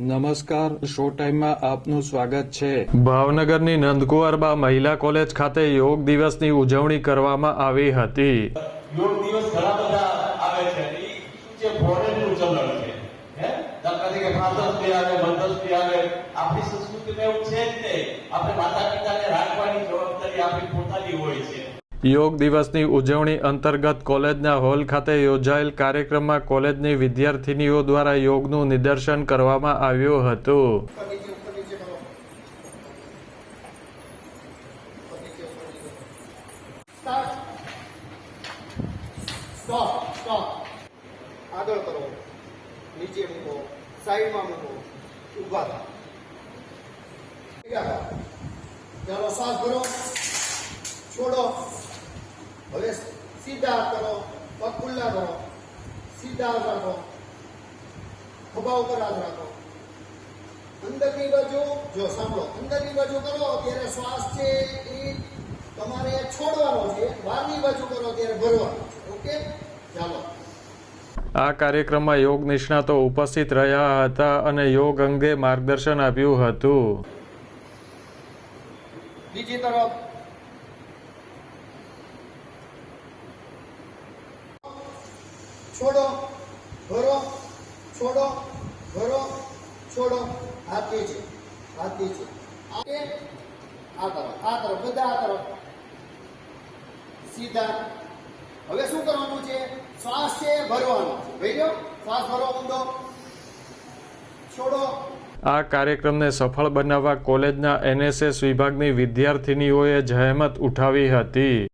નમસ્કાર શો ટાઈમમાં આપનું સ્વાગત છે. ભાવનગરની નંદકુંવરબા મહિલા કોલેજ ખાતે યોગ દિવસની ઉજવણી કરવામાં આવી હતી. યોગ દિવસ ઘણા બધા આવે છે. જે ફોરેનનું ચલણ છે. હે? દાખલા તરીકે ફાધર્સ ડે આવે મધર્સ ડે આવે આપણી સંસ્કૃતિમાં એવું છે જ નહીં. આપણે માતા પિતાને રાખવાની જવાબદારી આપણી પોતાની હોય છે. યોગ દિવસની ઉજવણી અંતર્ગત કોલેજના હોલ ખાતે યોજાયેલ કાર્યક્રમમાં કોલેજની વિદ્યાર્થિનીઓ દ્વારા યોગનું નિદર્શન કરવામાં આવ્યું હતું. સ્ટોપ સ્ટોપ કરો છોડો. હવે સીધા કરો પગ ખુલ્લા કરો સીધા રાખો ખભા ઉપર હાથ રાખો. અંદરની બાજુ જો સાંભળો અંદરની બાજુ કરો ત્યારે શ્વાસ છે એ તમારે છોડવાનો છે બહારની બાજુ કરો ત્યારે ભરવાનો ઓકે? ચાલો. આ કાર્યક્રમમાં યોગ નિષ્ણાતો ઉપસ્થિત રહ્યા હતા અને યોગ અંગે માર્ગદર્શન આપ્યું હતું. બીજી તરફ છોડો, ભરો છોડો ભરો, છોડો. હાથ છે, આ કે આ તરફ આ તરફ, બધા આ તરફ. સીધા. હવે શું કરવાનું છે? શ્વાસ છે ભરવાનો છે. ભર્યો શ્વાસ ભરો, ઊંડો. છોડો. આ કાર્યક્રમને સફળ બનાવવા કોલેજના એનએસએસ વિભાગની વિદ્યાર્થિનીઓએ જહેમત ઉઠાવી હતી.